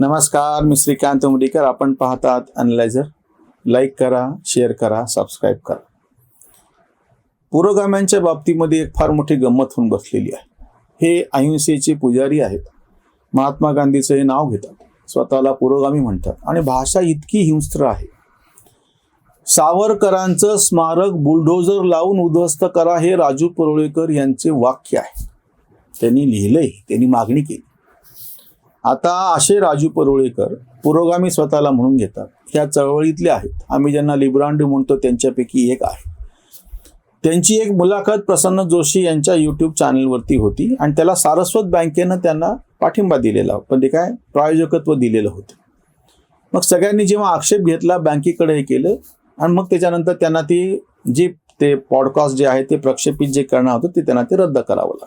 नमस्कार मी श्रीकांत उमरीकर. आपण पाहतात अनलायझर लाईक करा शेअर करा सबस्क्राईब करा. पुरोगाम्यांच्या बाबतीमध्ये एक फार मोठी गंमत होऊन बसलेली आहे. हे अहिंसेचे पुजारी आहेत. महात्मा गांधीचं हे नाव घेतात. स्वतःला पुरोगामी म्हणतात. आणि भाषा इतकी हिंस्त्र आहे. सावरकरांचं स्मारक बुलडोजर लावून उद्ध्वस्त करा हे राजू परोळेकर यांचे वाक्य आहे. त्यांनी लिहिलंय त्यांनी मागणी केली. आता असे राजू परुळेकर पुरोगामी स्वतःला म्हणून घेतात. ह्या चळवळीतले आहेत. आम्ही ज्यांना लिब्रांडू म्हणतो त्यांच्यापैकी एक आहे. त्यांची एक मुलाखत प्रसन्न जोशी यांच्या यूट्यूब चॅनलवरती होती आणि त्याला सारस्वत बँकेनं त्यांना पाठिंबा दिलेला. पण ते काय? प्रायोजकत्व दिलेलं होतं. मग सगळ्यांनी जेव्हा आक्षेप घेतला बँकेकडे हे केलं आणि मग त्याच्यानंतर त्यांना ती जे ते पॉडकास्ट जे आहे ते प्रक्षेपित जे करणार होतं ते त्यांना ते रद्द करावं लागलं.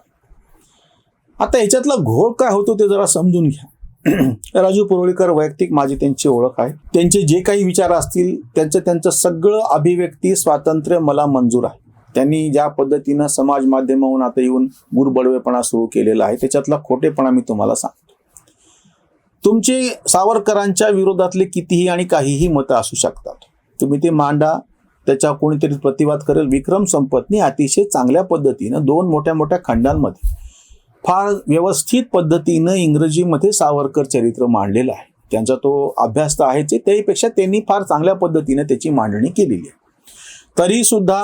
आता ह्याच्यातला घोळ काय होतो ते जरा समजून घ्या. राजू पुरोळीकर वैयक्तिक माझी त्यांची ओळख आहे. त्यांचे जे काही विचार असतील त्यांचं त्यांचं सगळं अभिव्यक्ती स्वातंत्र्य मला मंजूर आहे. त्यांनी ज्या पद्धतीनं समाज माध्यमाहून आता येऊन गुरबडवेपणा सुरू केलेला आहे त्याच्यातला खोटेपणा मी तुम्हाला सांगतो. तुमचे सावरकरांच्या विरोधातले कितीही आणि काहीही मतं असू शकतात. तुम्ही ते मांडा त्याच्या कोणीतरी प्रतिवाद करेल. विक्रम संपतनी अतिशय चांगल्या पद्धतीनं दोन मोठ्या मोठ्या खंडांमध्ये फार व्यवस्थित पद्धतीनं इंग्रजीमध्ये सावरकर चरित्र मांडलेलं आहे. त्यांचा तो अभ्यास तर आहेच त्याहीपेक्षा त्यांनी फार चांगल्या पद्धतीने त्याची मांडणी केलेली आहे. तरी सुद्धा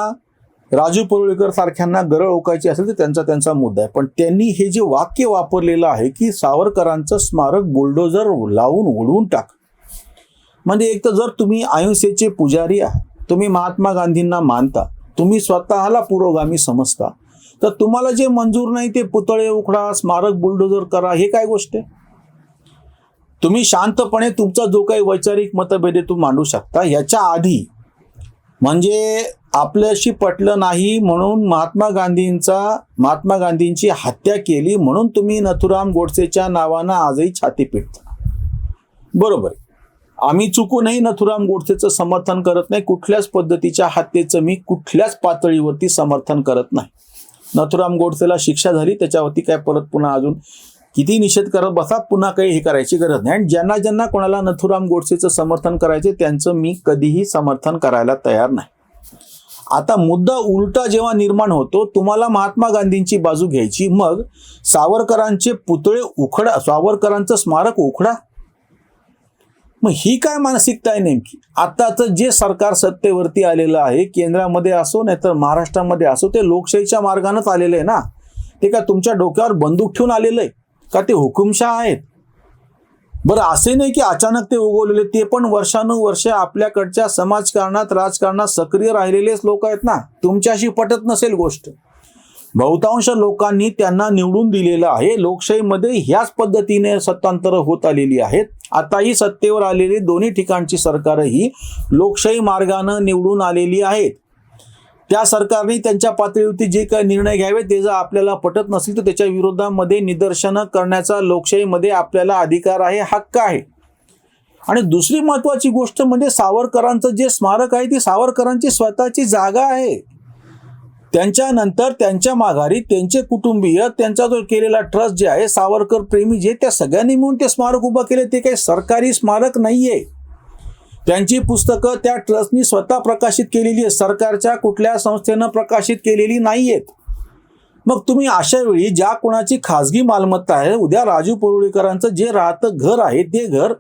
राजू परुळेकर सारख्यांना गरळ ओकायची असेल तर त्यांचा त्यांचा मुद्दा आहे. पण त्यांनी हे जे वाक्य वापरलेलं आहे की सावरकरांचं स्मारक बुलडोजर लावून उडवून टाक. म्हणजे एक तर जर तुम्ही अहिंसेचे पुजारी आहात तुम्ही महात्मा गांधींना मानता तुम्ही स्वतःला पुरोगामी समजता तर तुम्हाला जे मंजूर नाही ते पुतळे उखडा स्मारक बुलडोजर करा हे काय गोष्ट आहे? तुम्ही शांतपणे तुमचा जो काही वैचारिक मतभेद तू मांडू शकता. याच्या आधी म्हणजे आपल्याशी पटलं नाही म्हणून महात्मा गांधींचा महात्मा गांधींची हत्या केली म्हणून तुम्ही नथुराम गोडसेच्या नावानं आजही छाती पिटता. बरोबर आहे. आम्ही चुकूनही नथुराम गोडसेचं समर्थन करत नाही. कुठल्याच पद्धतीच्या हत्येचं मी कुठल्याच पातळीवरती समर्थन करत नाही. नथुराम गोडसेला शिक्षा झाली त्याच्यावरती काय परत पुन्हा अजून किती निषेध करत बसा पुन्हा काही हे करायची गरज नाही. आणि ज्यांना ज्यांना कोणाला नथुराम गोडसेचं समर्थन करायचे त्यांचं मी कधीही समर्थन करायला तयार नाही. आता मुद्दा उलटा जेव्हा निर्माण होतो तुम्हाला महात्मा गांधींची बाजू घ्यायची मग सावरकरांचे पुतळे उखडा सावरकरांचं स्मारक उखडा. मग ही काय मानसिकता आहे नेमकी? आताचं जे सरकार सत्तेवरती आलेलं आहे केंद्रामध्ये असो नाही तर महाराष्ट्रामध्ये असो ते लोकशाहीच्या मार्गानंच आलेलं आहे ना? ते का तुमच्या डोक्यावर बंदूक ठेवून आलेलं आहे? का ते हुकुमशाह आहेत? बरं असे नाही की अचानक ते उगवलेले ते पण वर्षानुवर्ष आपल्याकडच्या समाजकारणात राजकारणात सक्रिय राहिलेलेच लोक आहेत ना? तुमच्याशी पटत नसेल गोष्ट. बहुतांश लोकांनी त्यांना निवडून दिलेलं आहे. लोकशाहीमध्ये ह्याच पद्धतीने सत्तांतर होत आलेली आहेत. आताही सत्तेवर आलेली दोन्ही ठिकाणची सरकारही लोकशाही मार्गानं निवडून आलेली आहेत. त्या सरकारने त्यांच्या पातळीवरती जे काही निर्णय घ्यावे ते जर आपल्याला पटत नसेल तर त्याच्या विरोधामध्ये निदर्शनं करण्याचा लोकशाहीमध्ये आपल्याला अधिकार आहे हक्क आहे. आणि दुसरी महत्वाची गोष्ट म्हणजे सावरकरांचं जे स्मारक आहे ती सावरकरांची स्वतःची जागा आहे. त्यांच्यानंतर त्यांच्या माघारी त्यांचे कुटुंबीय त्यांचा जो केलेला ट्रस्ट जे आहे सावरकर प्रेमी जे त्या सगळ्यांनी मिळून ते स्मारक उभं केले. ते काही सरकारी स्मारक नाहीये. त्यांची पुस्तकं त्या ट्रस्टनी स्वतः प्रकाशित केलेली आहेत. सरकारच्या कुठल्या संस्थेनं प्रकाशित केलेली नाहीयेत. मग तुम्ही अशा वेळी ज्या कोणाची खाजगी मालमत्ता आहे उद्या राजू परुळेकरांचं जे राहतं घर आहे ते घर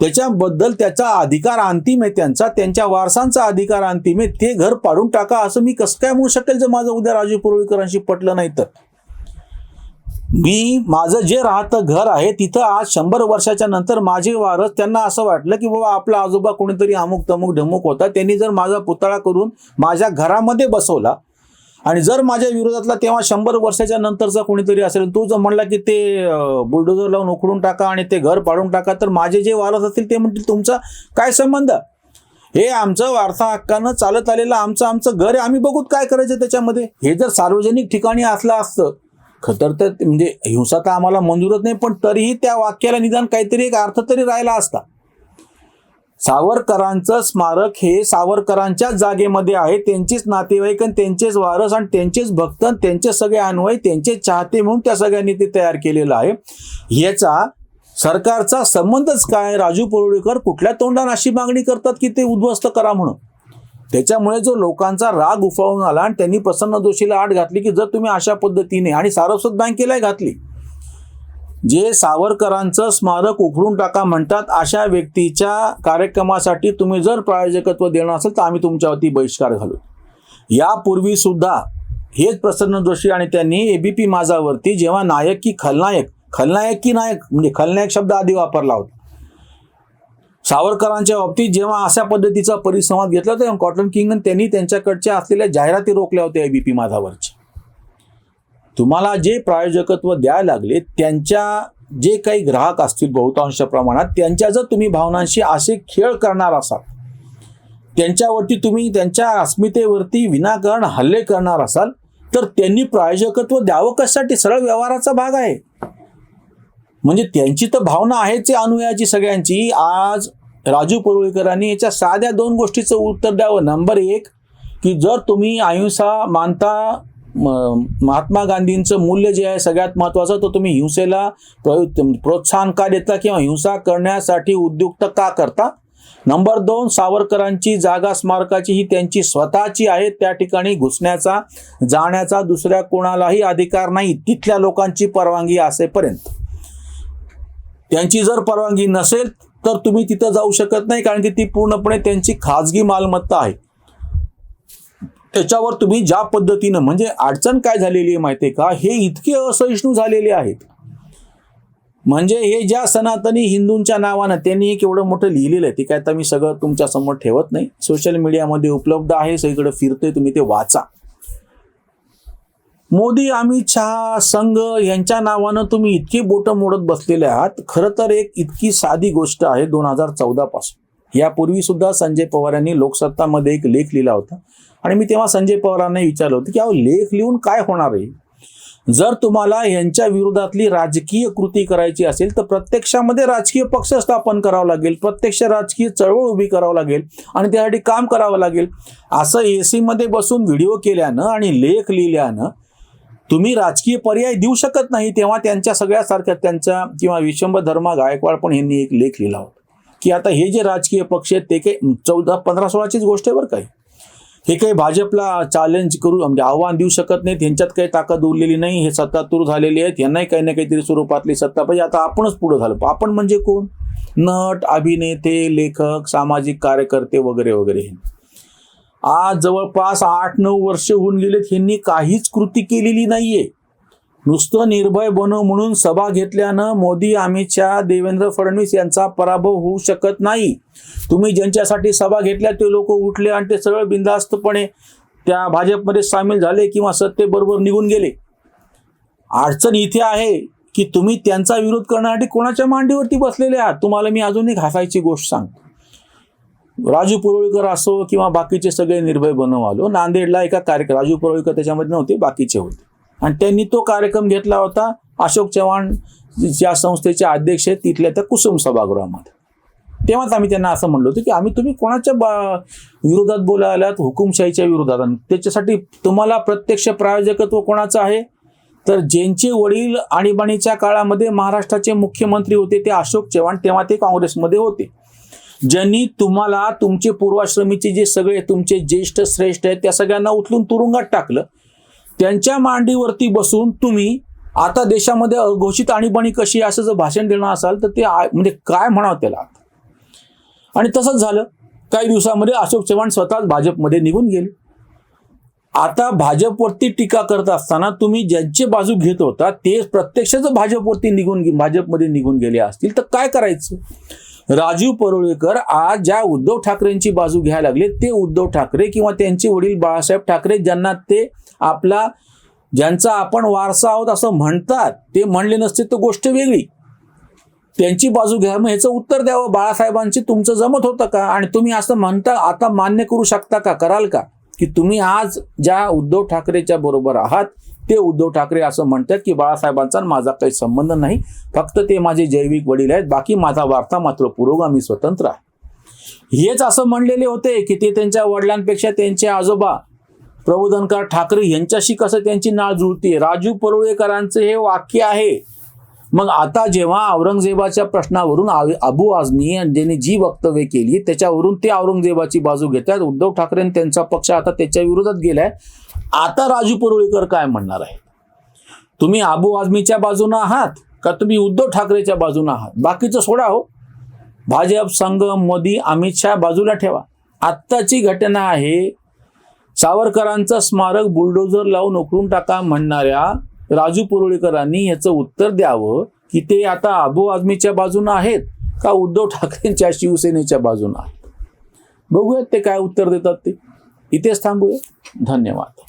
त्याच्याबद्दल त्याचा अधिकार अंतिम आहे त्यांचा. त्यांच्या वारसांचा अधिकार अंतिम आहे. ते घर पाडून टाका असं मी कसं काय म्हणू शकेल जर माझं उद्या राजू पुरळीकरांशी पटलं नाही तर? मी माझं जे राहतं घर आहे तिथं आज शंभर वर्षाच्या नंतर माझे वारस त्यांना असं वाटलं की बाबा आपला आजोबा कोणीतरी अमुक तमुक ढमुक होता. त्यांनी जर माझा पुतळा करून माझ्या घरामध्ये बसवला आणि जर माझ्या विरोधातला तेव्हा शंभर वर्षाच्या नंतरचा कोणीतरी असेल तो जर म्हणला की ते बुलडोजर लावून उखडून टाका आणि ते घर पाडून टाका तर माझे जे वारस असतील ते म्हणतील तुमचा काय संबंध? हे आमचं वारसा हक्कानं चालत आलेलं आमचं आमचं घर आहे. आम्ही बघूत काय करायचं त्याच्यामध्ये. हे जर सार्वजनिक ठिकाणी असलं असतं खतर तर म्हणजे हिंसा तर आम्हाला मंजूरच नाही पण तरीही त्या वाक्याला निदान काहीतरी एक अर्थ तरी राहिला असता. सावरकरांचं स्मारक हे सावरकरांच्याच जागेमध्ये आहे. त्यांचेच नातेवाईक आणि त्यांचेच वारस आणि त्यांचेच भक्त आणि त्यांचे सगळे अन्वय त्यांचे चाहते म्हणून त्या सगळ्यांनी ते तयार केलेलं आहे. याचा सरकारचा संबंधच काय? राजू परुळेकर कुठल्या तोंडाने अशी मागणी करतात की ते उद्ध्वस्त करा म्हणून? त्याच्यामुळे जो लोकांचा राग उफाळून आला आणि त्यांनी प्रसन्न जोशीला आड घातली की जर तुम्ही अशा पद्धतीने आणि सारस्वत बँकेलाही घातली जे सावरकरांचं स्मारक उखडून टाका म्हणतात अशा व्यक्तीच्या कार्यक्रमासाठी तुम्ही जर प्रायोजकत्व देणं असेल तर आम्ही तुमच्यावरती बहिष्कार घालू. यापूर्वी सुद्धा हेच प्रसन्न जोशी आणि त्यांनी एबीपी माझावरती जेव्हा नायक की खलनायक खलनायक की नायक म्हणजे खलनायक शब्द आधी वापरला होता. सावरकरांच्या बाबतीत जेव्हा अशा पद्धतीचा परिसंवाद घेतला तेव्हा कॉटन किंग त्यांनी त्यांच्याकडच्या असलेल्या जाहिराती रोखल्या होत्या एबीपी माझावरच्या तुम्हाला जे प्रायोजकत्व द्यायला लागले त्यांच्या जे काही ग्राहक असतील बहुतांश प्रमाणात त्यांच्या जर तुम्ही भावनांशी असे खेळ करणार असाल त्यांच्यावरती तुम्ही त्यांच्या अस्मितेवरती विनाकारण हल्ले करणार असाल तर त्यांनी प्रायोजकत्व द्यावं कशासाठी? सरळ व्यवहाराचा भाग आहे. म्हणजे त्यांची तर भावना आहेच आहे अनुयायाची सगळ्यांची. आज राजू परुळेकरांनी याच्या साध्या दोन गोष्टीचं उत्तर द्यावं. नंबर एक की जर तुम्ही अहिंसा मानता महात्मा गांधींचं मूल्य जे आहे सगळ्यात महत्त्वाचं तर तुम्ही हिंसेला प्रो- प्रोत्साहन का देता किंवा हिंसा करण्यासाठी उद्युक्त का करता? नंबर दोन सावरकरांची जागा स्मारकाची ही त्यांची स्वतःची आहे. त्या ठिकाणी घुसण्याचा जाण्याचा दुसऱ्या कोणालाही अधिकार नाही. तिथल्या लोकांची परवानगी असेपर्यंत. त्यांची जर परवानगी नसेल तर तुम्ही तिथं जाऊ शकत नाही कारण की ती पूर्णपणे त्यांची खाजगी मालमत्ता आहे. त्याच्यावर तुम्ही ज्या पद्धतीनं म्हणजे अडचण काय झालेली आहे माहिती आहे का? हे इतके असहिष्णू झालेले आहेत. म्हणजे हे ज्या सनातनी हिंदूंच्या नावानं त्यांनी एक एवढं मोठं लिहिलेलं आहे ते काय तर मी सगळं तुमच्यासमोर ठेवत नाही. सोशल मीडियामध्ये उपलब्ध आहे सगळीकडे फिरतोय तुम्ही ते वाचा. मोदी अमित शहा संघ यांच्या नावानं तुम्ही इतकी बोटं मोडत बसलेले आहात. खरं तर एक इतकी साधी गोष्ट आहे दोन हजार चौदा पासून. यापूर्वी सुद्धा संजय पवार यांनी लोकसत्तामध्ये एक लेख लिहिला होता. आणि मी तेव्हा संजय पवारांना विचारलं होतं की अहो लेख लिहून काय होणार आहे? जर तुम्हाला यांच्या विरोधातली राजकीय कृती करायची असेल तर प्रत्यक्षामध्ये राजकीय पक्ष स्थापन करावं लागेल प्रत्यक्ष राजकीय चळवळ उभी करावं लागेल आणि त्यासाठी काम करावं लागेल. असं ए सीमध्ये बसून व्हिडिओ केल्यानं आणि लेख लिहिल्यानं तुम्ही राजकीय पर्याय देऊ शकत नाही तेव्हा त्यांच्या सगळ्यासारख्या त्यांच्या किंवा विशंभ धर्मा गायकवाड पण यांनी एक लेख लिहिला होता. की आता हे जे राजकीय पक्ष आहेत ते काही चौदा पंधरा सोळाचीच गोष्ट आहे बरं काही हे काही भाजपला चॅलेंज करू म्हणजे आव्हान देऊ शकत नाहीत. यांच्यात काही ताकद उरलेली नाही. हे सत्तातूर झालेली आहेत. यांनाही काही ना काहीतरी स्वरूपातली सत्ता पाहिजे. आता आपणच पुढे झालो. आपण म्हणजे कोण? नट अभिनेते लेखक सामाजिक कार्यकर्ते वगैरे वगैरे. आज जवळपास आठ नऊ वर्ष होऊन गेलेत. ह्यांनी काहीच कृती केलेली नाहीये. नुसतं निर्भय बनव म्हणून सभा घेतल्यानं मोदी अमित शहा देवेंद्र फडणवीस यांचा पराभव होऊ शकत नाही. तुम्ही ज्यांच्यासाठी सभा घेतल्या ते लोक उठले आणि ते सरळ बिंदास्तपणे त्या भाजपमध्ये सामील झाले किंवा सत्तेबरोबर निघून गेले. अडचण इथे आहे की तुम्ही त्यांचा विरोध करण्यासाठी कोणाच्या मांडीवरती बसलेले आहात? तुम्हाला मी अजून एक हसायची गोष्ट सांगतो. राजू पुरोळकर असो किंवा बाकीचे सगळे निर्भय बनव आलो हो, नांदेडला एका कार्यक्रम राजू पुरोळकर त्याच्यामध्ये नव्हते बाकीचे होते. आणि त्यांनी तो कार्यक्रम घेतला होता. अशोक चव्हाण ज्या संस्थेचे अध्यक्ष आहेत तिथल्या त्या कुसुम सभागृहामध्ये. तेव्हाच आम्ही त्यांना असं म्हणलो होतं की आम्ही तुम्ही कोणाच्या बा विरोधात बोलायलात? हुकुमशाहीच्या विरोधात. आणि त्याच्यासाठी तुम्हाला प्रत्यक्ष प्रायोजकत्व कोणाचं आहे? तर ज्यांचे वडील आणीबाणीच्या काळामध्ये महाराष्ट्राचे मुख्यमंत्री होते ते अशोक चव्हाण तेव्हा ते काँग्रेसमध्ये होते. ज्यांनी तुम्हाला तुमचे पूर्वाश्रमीचे जे सगळे तुमचे ज्येष्ठ श्रेष्ठ आहेत त्या सगळ्यांना उचलून तुरुंगात टाकलं. त्यांच्या मांडीवरती बसून तुम्ही आता देशामध्ये अघोषित आणीबाणी कशी असं जर भाषण देणार असाल तर ते म्हणजे काय म्हणावं त्याला? आणि तसंच झालं. काही दिवसामध्ये अशोक चव्हाण स्वतःच भाजपमध्ये निघून गेले. आता भाजपवरती टीका करत असताना तुम्ही ज्यांची बाजू घेत होता ते प्रत्यक्षच भाजपवरती निघून भाजपमध्ये निघून गेले असतील तर काय करायचं? राजीव परुळेकर आज ज्या उद्धव ठाकरेंची बाजू घ्यायला लागले ते उद्धव ठाकरे किंवा त्यांचे वडील बाळासाहेब ठाकरे ज्यांना ते आपला ज्यांचा आपण वारसा आहोत असं म्हणतात ते म्हणले नसते तर गोष्ट वेगळी. त्यांची बाजू घ्या मग ह्याचं उत्तर द्यावं. बाळासाहेबांची तुमचं जमत होतं का? आणि तुम्ही असं म्हणता आता मान्य करू शकता का? कराल का? की तुम्ही आज ज्या उद्धव ठाकरेच्या बरोबर आहात ते उद्धव ठाकरे असं म्हणतात की बाळासाहेबांचा आणि माझा काही संबंध नाही. फक्त ते माझे जैविक वडील आहेत. बाकी माझा वार्ता मात्र पुरोगामी स्वतंत्र आहे. हेच असं म्हणलेले होते की ते त्यांच्या वडिलांपेक्षा त्यांचे आजोबा प्रबोधनकार ठाकरे यांच्याशी कसं त्यांची नाळ जुळते राजू परुळेकरांचं हे वाक्य आहे. मग आता जेव्हा औरंगजेबाच्या प्रश्नावरून अबू आझमी यांनी जी वक्तव्य केली त्याच्यावरून ते औरंगजेबाची बाजू घेतात उद्धव ठाकरे आणि त्यांचा पक्ष आता त्याच्या विरोधात गेलाय. आता राजू परुळेकर काय म्हणणार आहे तुम्ही अबू आझमीच्या बाजूनं आहात का तुम्ही उद्धव ठाकरेच्या बाजूनं आहात? बाकीचं सोडा हो. भाजप संघ मोदी अमित शहा बाजूला ठेवा. आत्ताची घटना आहे सावरकरांचं स्मारक बुलडोझर लावून उकळून टाका म्हणणाऱ्या राजू पुरोळेकरांनी याचं उत्तर द्यावं की ते आता अबू आझमीच्या बाजूनं आहेत का उद्धव ठाकरेंच्या शिवसेनेच्या बाजूनं आहेत? बघूयात ते काय उत्तर देतात ते. इथेच थांबूया. धन्यवाद.